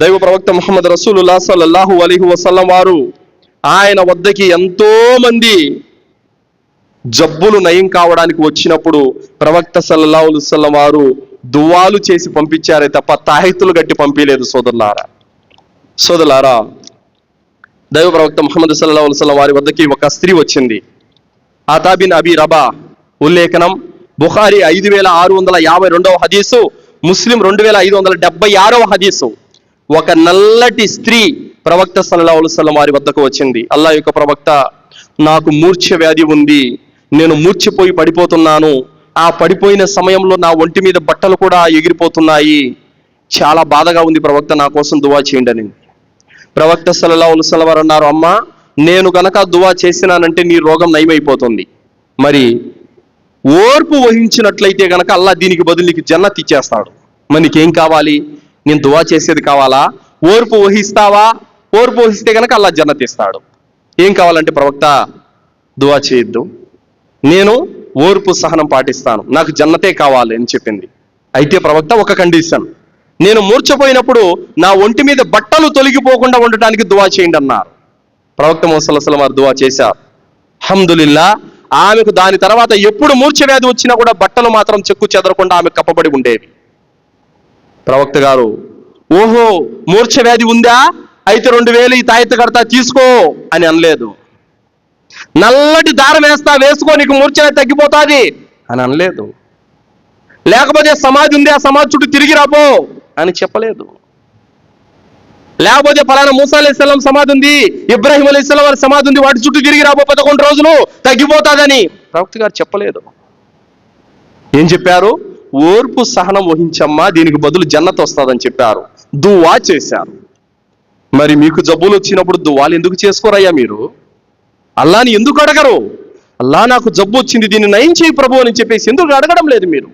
దైవ ప్రవక్త ముహమ్మద్ రసూలుల్లా సల్లల్లాహు అలీహు వసల్లం వారు ఆయన వద్దకి ఎంతో మంది జబ్బులు నయం కావడానికి వచ్చినప్పుడు ప్రవక్త సల్లల్లాహు వసల్లం వారు దువాలు చేసి పంపించారే తప్ప తాహితులు గట్టి పంపించలేదు సోదరులారా. సోదరులారా దైవ ప్రవక్త ముహమ్మద్ సల్లాహు వసల్లం వారి వద్దకి ఒక స్త్రీ వచ్చింది. ఆతాబిన్ అబి రబా ఉల్లేఖనం బుఖారి ఐదు వేల ఆరు వందల యాభై రెండవ హదీసు ముస్లిం రెండు వేల ఐదు వందల డెబ్బై ఆరవ హదీసు. ఒక నల్లటి స్త్రీ ప్రవక్త సల్లల్లాహు వారి వద్దకు వచ్చింది. అల్లా యొక్క ప్రవక్త నాకు మూర్ఛ వ్యాధి ఉంది నేను మూర్ఛపోయి పడిపోతున్నాను ఆ పడిపోయిన సమయంలో నా ఒంటి మీద బట్టలు కూడా ఎగిరిపోతున్నాయి. చాలా బాధగా ఉంది ప్రవక్త నా కోసం దువా చేయండి అని. ప్రవక్త సల్లల్లాహు ఉలసల వారు అన్నారు అమ్మా నేను గనక దువా చేసినానంటే నీ రోగం నయమైపోతుంది. మరి ఓర్పు వహించినట్లయితే గనక అల్లా దీనికి బదులు నీకు జన్నత్ ఇచ్చేస్తాడు. మరి నీకేం కావాలి? నేను దువా చేసేది కావాలా? ఓర్పు ఊహిస్తావా ఓర్పు ఊహిస్తే కనుక అల్లా జన్నత్ ఇస్తాడు ఏం కావాలంటే ప్రవక్త దువా చేయొద్దు. నేను ఓర్పు సహనం పాటిస్తాను. నాకు జన్నతే కావాలి అని చెప్పింది. అయితే ప్రవక్త ఒక కండిషన్. నేను మూర్చపోయినప్పుడు నా ఒంటి మీద బట్టలు తొలగిపోకుండా ఉండటానికి దువా చేయండి అన్నారు. ప్రవక్త ముసలసలం వారు దువా చేశారు. హమ్దులిల్లా ఆమెకు దాని తర్వాత ఎప్పుడు మూర్ఛ వ్యాధి వచ్చినా కూడా బట్టలు మాత్రం చెక్కు చెదరకుండా ఆమె కప్పబడి ఉండేవి. ప్రవక్త గారు ఓహో మూర్ఛ వ్యాధి ఉందా? అయితే రెండు వేలు ఈ తాయెత్తు కడతా తీసుకో అని అనలేదు. నల్లటి దారం వేస్తా వేసుకో నీకు మూర్ఛ తగ్గిపోతుంది అని అనలేదు. లేకపోతే సమాధి ఉంది ఆ సమాధి చుట్టూ తిరిగి రాపో అని చెప్పలేదు. లేకపోతే ఫలానా మూసా అలైహిస్సలాం సమాధి ఉంది ఇబ్రాహిం అలైహిస్సలాం వారి సమాధి ఉంది వాటి చుట్టూ తిరిగి రాబో పదకొండు రోజులు తగ్గిపోతాదని ప్రవక్త గారు చెప్పలేదు. ఏం చెప్పారు? ఓర్పు సహనం వహించమ్మా దీనికి బదులు జన్నత వస్తుందని చెప్పారు. దువా చేశారు. మరి మీకు జబ్బులు వచ్చినప్పుడు దువాలు ఎందుకు చేసుకోరయ్యా మీరు? అల్లాని ఎందుకు అడగరు? అల్లా నాకు జబ్బు వచ్చింది దీన్ని నయం చేయి ప్రభు అని చెప్పేసి ఎందుకు అడగడం లేదు మీరు?